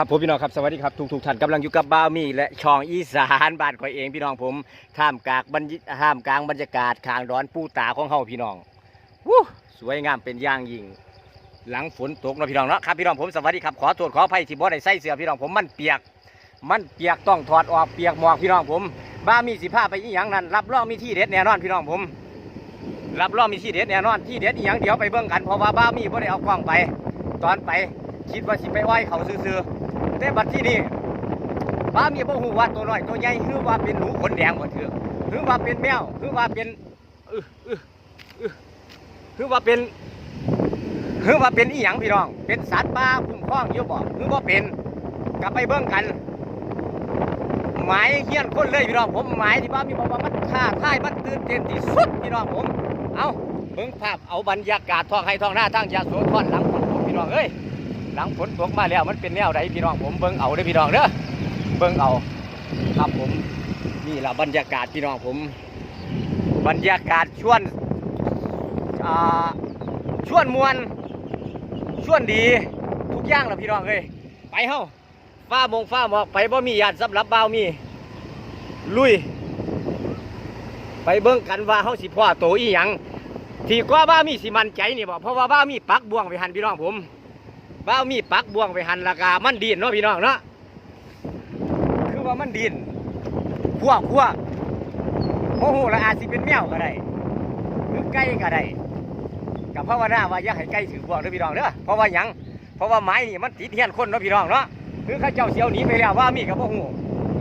ครับผมพี่น้องครับสวัสดีครับทุกทุกๆท่านกำลังอยู่กับบ้าวมีและช่องอีสานบ้านข่อยเองพี่น้องผมท่ามกลางบรรยท่ามกลางบรรยากาศคางร้อนปูตาของเฮาพี่น้องวู้สวยงามเป็นอย่างยิ่ง หลังฝนตกเนาะพี่น้องเนาะครับพี่น้องผมสวัสดีครับขอโทษขออภัยที่บ่ได้ใส่เสื้อพี่น้องผมมันเปียก มันเปียกต้องถอดออกเปียกหมอกพี่น้องผม บ้ามีสิผ้าไปอีหยังนั้นรับรองมีที่เด็ดแน่นอนพี่น้องผม รับรองมีที่เด็ดแน่นอนที่เด็ดอีหยังเดี๋ยวไปเบิ่งกันเพราะว่าบ้ามีบ่ได้เอากล้องไป ตอนไปคิดว่าสิไปอ้อยเขาซื่อๆ แต่บัดที่นี่บ้ามีบ่ฮู้ว่าตัวน้อยตัวใหญ่หรือว่าเป็นหนูขนแดงบ่เถือกหรือว่าเป็นแมวหรือว่าเป็นอึอึอึหรือว่าเป็นหรือว่าเป็นอีหยังพี่น้อง เป็นสัตว์ป่าคุ้มครองอยู่บ่หรือว่าเป็นกลับไปเบิ่งกันหมายเฮี้ยนคนเลยพี่น้องผมหมายที่บ้ามีบอกว่ามันท้าทายมันตื่นเต้นที่สุดพี่น้องผม เอาเบิ่งภาพเอาบรรยากาศท้องให้ท้องหน้าทั้งยาโสธรหลังฝนตกพี่น้องเอ้ย หลังฝนตกมาแล้วมันเป็นแนวใดพี่น้องผมเบิ่งเอาเด้อพี่น้องเด้อเบิ่งเอาครับผมนี่แหละบรรยากาศพี่น้องผม บรรยากาศชวนอ่าชวนมวนชวนดีทุกอย่างละพี่น้องเอ้ยไปเฮ้าฟ้ามงฟ้าหมอกไปบ่มีญาติสำหรับบ่าวมี ลุย ไปเบิ่งกันว่าเฮาสิพ่อโตอีหยังที่กว่าบ้าวมีสิมันใจนี่บ่เพราะว่าบ้าวมีปักบ่วงไปหันพี่น้องผม บ้ามีปักบ่วงไปหันและกามันดินเนาะพี่น้องเนาะคือว่ามันดินขั้วขั้วโอ้โหละอาจสิเป็นแมวก็ได้หรือไก่ก็ได้กับภาวนาว่าอย่าให้ไก่ถือบ่วงเด้อพี่น้องเด้อเพราะว่าหยังเพราะว่าไม้นี่มันติดเฮียนคนเนาะพี่น้องเนาะคือข้าเจ้าเสียวหนีไปแล้วว่ามีกับพ่อหู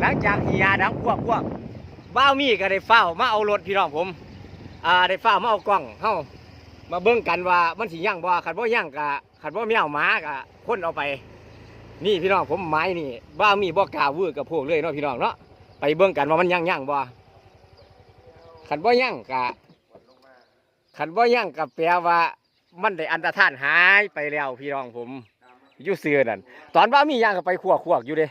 หลังจากที่ยาดังพวกพวกบ้าวมีก็ได้เฝ้ามาเอารถพี่น้องผมอ่าได้เฝ้ามาเอากล้องเฮามาเบิ่งกันว่ามันสิยั่งบ่ขันบ่ยั่งกะ ขันบ่แมวหมากะคนเอาไป นี่พี่น้องผมไม้นี่บ้ามีบ่กล้าวื้อกับพวกเลยเนาะพี่น้องเนาะไปเบิ่งกันว่ามันยั่งยั่งบ่ขันบ่ยั่งกะขันบ่ยั่งกะแปลว่ามันได้อันตรธานหายไปแล้วพี่น้องผมอยู่เสือนั่นตอนว่ามีย่างก็ไปขวกขวกอยู่เด้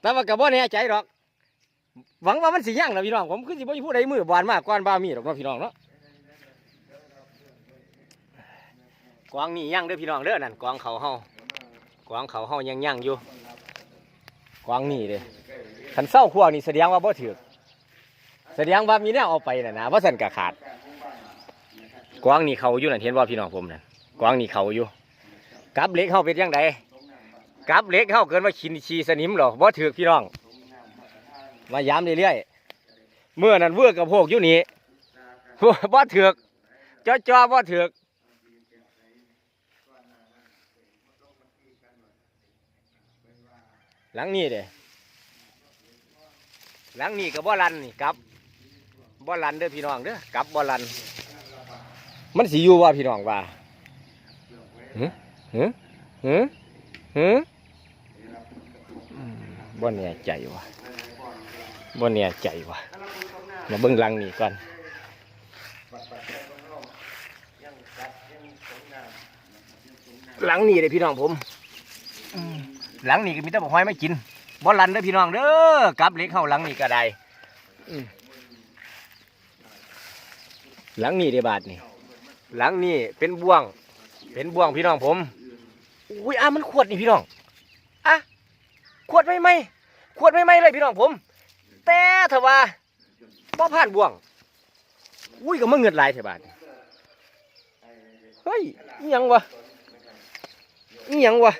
แต่ว่ากับว่าแน่ใจหรอก หวังว่ามันสิย่างนะพี่น้องผมคือสิบ่มีผู้ใดมือบานมากกว่าบ้ามีหรอกเนาะพี่น้องเนาะ กวางนี่ย่างเด้อพี่น้องเด้อนั่นกวางเขาเฮากวางเขาเฮายังย่างอยู่กวางนี่เด้ขันเศร้าขวนี่แสดงว่าบ่ถือกแสดงว่ามีแนวเอาไปน่ะนะว่าสันกะขาด กวางนี่เขาอยู่นั่นเห็นว่าพี่น้องผมนั่นกวางนี่เขาอยู่กับเล็กเข้าเป็นยังไงกับเล็กเข้าเกินว่าขินชีสนิมหรอบ่ถือกพี่น้อง มาย้ำเรื่อยๆเมื่อนั้นเวื่อกับพวกอยู่นี่บ่ถือกจ้อจ้อบ่ถือ หลังนี้เด้หลังนี้กับบ่ลันนี่กับบ่ลันเด้อพี่น้องเด้อกับบ่ลัน มันสิอยู่ว่าพี่น้องว่าหือหือหืออืมบ่แน่ใจวะบ่แน่ใจวะมาเบิ่งหลังนี่ก่อนหลังนี่เลยพี่น้องผม หลังนี่ก็มีแต่บอกหอยไม่กินบ่ลันเด้อพี่น้องเด้อกลับเล็กเข้าหลังนี่ก็ได้อืมหลังนี่เด้บาทนี่หลังนี่เป็นบ่วง เป็นบ่วงพี่น้องผมอุ้ยอะมันขวดนี่พี่น้องอะขวดไม่ไหมขวดไม่ไหมเลยพี่น้องผม แต่ถ้าว่าบ่ผ่านบ่วงอุ้ยก็มาเงินหลายเถอะบาดนี้เฮ้ยอิหยังวะอิหยังวะ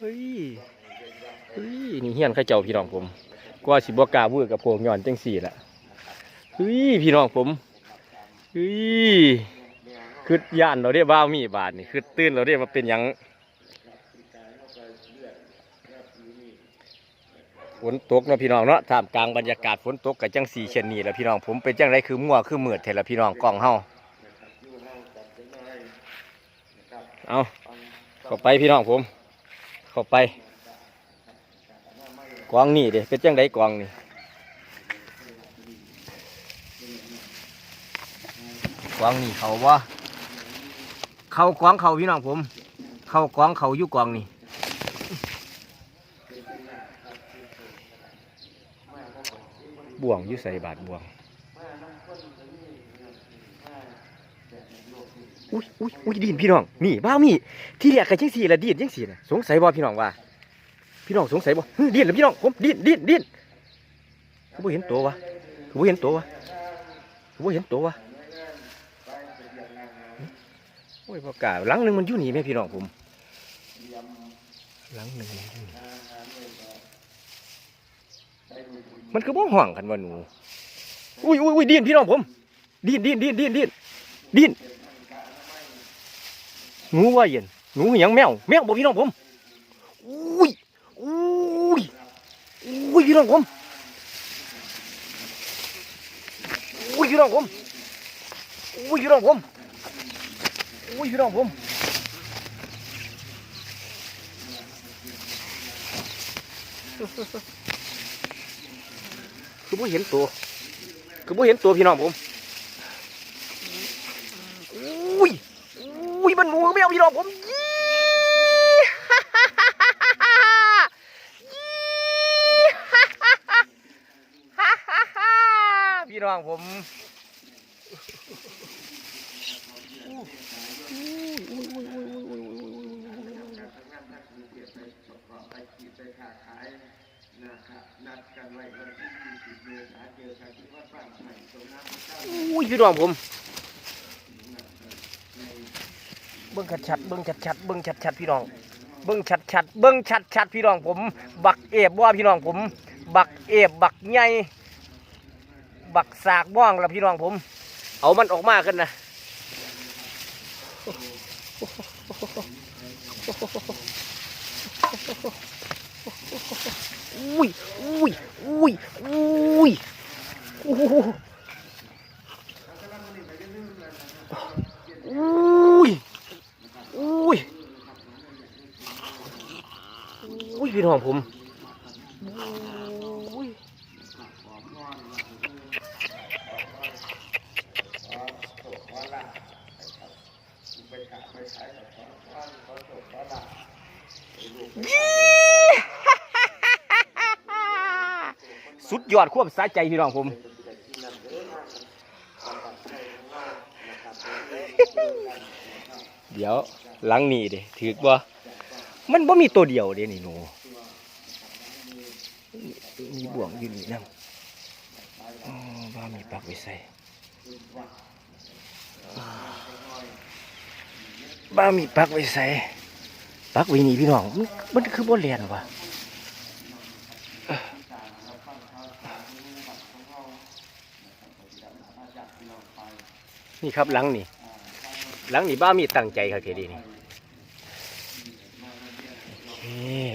เฮ้ยเฮ้ยนี่เฮียนข้าเจ้าพี่น้องผมกว่าสิบ่กาพูดกับพวกย้อนจังสี่ละเฮ้ยพี่น้องผมเฮ้ยคือย่านเราได้บ้ามีบาทนี่คือตื่นเราได้มาเป็นยังฝนตกเนาะพี่น้องเนาะท่ามกลางบรรยากาศฝนตกกับจังสี่เช่นนี้แหละพี่น้องผมเป็นจังไรคือมั่วคือเมือดเถอะละพี่น้องกล้องเฮาเอาเข้าไปพี่น้องผม เข้าไปกวางนี่เด้เป็นจังไรกวางนี่กวางนี่เขาว่าเขากวางเขาพี่น้องผม เขากวางเขาอยู่กวางนี่บ่วงอยู่ใส่บาทบ่วง อุ้ยอุ้ยอุ้ยดินพี่น้องนี่บ้ามีที่เรียกกันจังสี่ละดินจังสี่นะสงสัยบ่พี่น้องว่า พี่น้องสงสัยบ่ดินหรือพี่น้องผมดินดินดินกูบ่เห็นตัววะกูบ่เห็นตัววะกูบ่เห็นตัววะโอ้ยบ่กาหลังหนึ่งมันอยู่นี่แม่พี่น้องผมหลังหนึ่งมันอยู่นี่มันคือบ่ห่วงกันว่าหนูอุ้ยอุ้ยอุ้ยดินพี่น้องผมดินดินดินดินดินดิน หนูว่าเย็นหนูยังแมวแมวบ่พี่น้องผมอุ้ยอุ้ยอุ้ยพี่น้องผมอุ้ยพี่น้องผมอุ้ยพี่น้องผมอุ้ยพี่น้องผมคือบ่เห็นตัวคือบ่เห็นตัวพี่น้องผมอุ้ยอุ้ยมันหนูไม่เอาพี่น้องผมยี่พี่น้องผมอุ้ยพี่น้องผม เบิ้งชัดๆเบิ้งชัดๆเบิ้งชัดๆพี่น้อง เบิ้งชัดๆเบิ้งชัดๆพี่น้องผม บักเอฟว่าพี่น้องผม บักเอฟบักใหญ่บักสากบ้องละพี่น้องผม เอามันออกมากันนะอุ้ยอุ้ยอุ้ยอุ้ยอุ้ยอุ้ยอุ้ยอุ้ย พี่น้องผมอุ้ยสุดยอดควบสาใจพี่น้องผมเดี๋ยวหลังนี่เด้ถือว่ามันบ่มีตัวเดียวเด้นี่หนู มีบ่วงอยู่นี่นะอ๋อบ้ามีปักไว้ใส่บ้ามีปักไว้ใส่ปักไว้นี่พี่น้องมันมันคือบ่เรียนวะนี่ครับหลังนี่หลังนี่บ้ามีตั้งใจครับเคดีนี่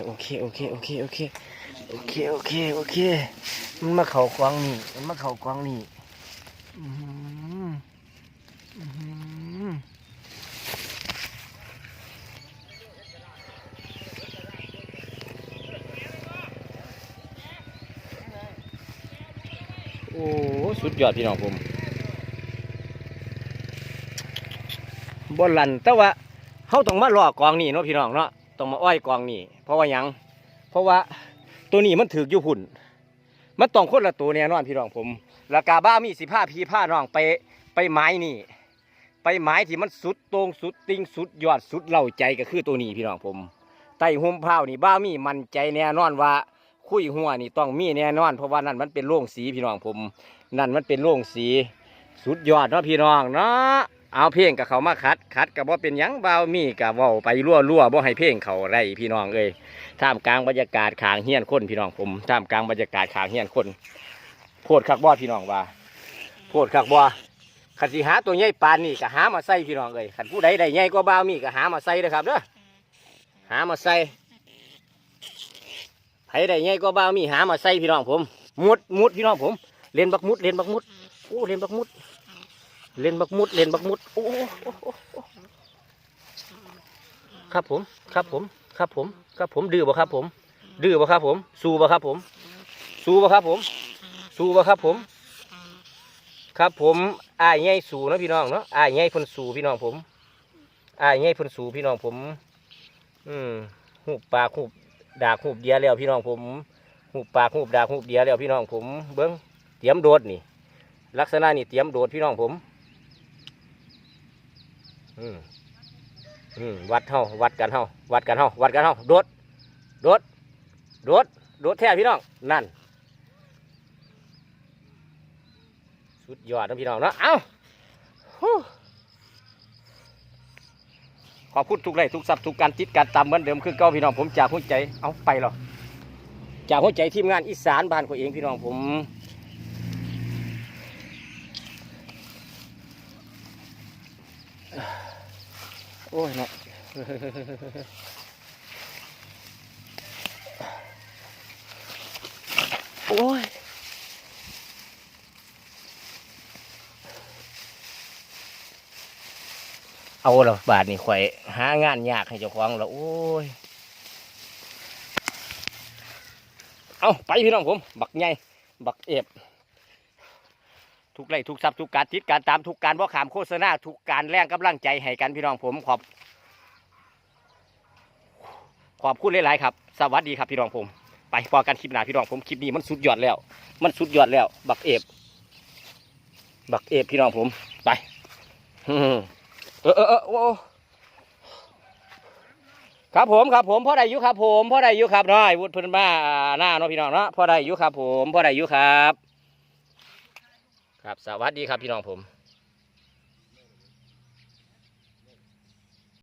โอเคโอเคโอเคโอเคโอเค โอเคโอเค มันมาเข่ากวางนี่มันมาเข่ากวางนี่อื้อหืออื้อหือโอ้สุดยอดพี่น้องผมบ่ลันแต่ว่าเขาต้องมาล่อกองนี่เนาะพี่น้องเนาะต้องมาอ้อยกองนี่เพราะว่าหยังเพราะว่า ตัวนี้มันถืออยู่หุ่น มันต้องคนละตัวแน่นอนพี่น้องผมแล้วกาบ้ามีสิผ้าพีผ้าน้องไปไปไม้นี่ ไปไม้ที่มันสุดตรงสุดติงสุดยอดสุดเล่าใจก็คือตัวนี้พี่น้องผมไต่ห่มเผานี่บ้ามีมันใจแน่นอนว่า คุยหัวนี่ต้องมีแน่นอน เพราะว่านั่นมันเป็นโล่งสีพี่น้องผม นั่นมันเป็นโล่งสี สุดยอดเนาะพี่น้องเนาะ เอาเพลงกับเขามาคัดคัดกับว่าเป็นยังเบามีกับว่าไปรั่วรั่วบ่ให้เพลงเขาไรพี่น้องเอ้ยท่ามกลางบรรยากาศขางเฮียนคนพี่น้องผมท่ามกลางบรรยากาศขางเฮียนคนโพดคักบ่พี่น้องว่าโพดคักบ่ขันสิหาตัวใหญ่ปานนี่ก็หามาใส่พี่น้องเอ้ยขันผู้ใดได้ใหญ่กว่าเบามีก็หามาใส่เด้อครับเด้อหามาใส่ไผได้ใหญ่กว่าเบามีหามาใส่พี่น้องผมมุดมุดพี่น้องผมเล่นบักมุดเล่นบักมุดโอ้เล่นบักมุด เล่นบักมุดเล่นบักมุดโอ้โอ้โอ้โอ้โอ้ครับผม ครับผม ครับผม ครับผมดื้อบ่ครับผม ดื้อบ่ครับผม สู้บ่ครับผม สู้บ่ครับผม สู้บ่ครับผม ครับผมอายใหญ่สู้นะพี่น้องเนาะอายใหญ่เพิ่นสู้พี่น้องผมอายใหญ่เพิ่นสู้พี่น้องผม อืมหูปปากหูดากหูเดียแล้วพี่น้องผมหูปากหูดากหูเดียแล้วพี่น้องผม เบิ้งเตรียมโดดนี่ ลักษณะนี่เตรียมโดดพี่น้องผม อืมอืมวัดเฮาวัดกันเฮาวัดกันเฮาวัดกันเฮาโดดโดดโดดโดดแท้พี่น้องนั่น สุดยอดนะพี่น้องเนาะเอ้าฮู้ขอบคุณทุกไลค์ทุกซับทุกการติดการตามเหมือนเดิมคือเก่าพี่น้องผมจากหัวใจเอาไปหรอจากหัวใจทีมงานอีสานบ้านของเองพี่น้องผม โอ้ยเนาะโอ้ยเอาละบาทนี่ข่อยหางานยากให้เจ้าของแล้วโอ้ย เอาไปพี่น้องผม บักใหญ่บักเอฟ ทุกไล่ทุกทรัพย์ทุกการติดการตามทุกการว่าขามโฆษณาทุกการแรงกำลังใจให้กันพี่น้องผมขอบ ขอบคุณหลายๆครับ สวัสดีครับพี่น้องผม ไปพอกันคลิปหนาพี่น้องผมคลิปนี้มันสุดยอดแล้ว มันสุดยอดแล้ว บักเอฟบักเอฟพี่น้องผมไปเออเออเออโอ้ครับผมครับผมพ่อได้อยู่ครับผมพ่อได้อยู่ครับน้อยวุฒิเพิ่นมาหน้าเนาะพี่น้องเนาะพ่อได้อยู่ครับผมพ่อได้อยู่ครับ ครับ สวัสดีครับพี่น้องผม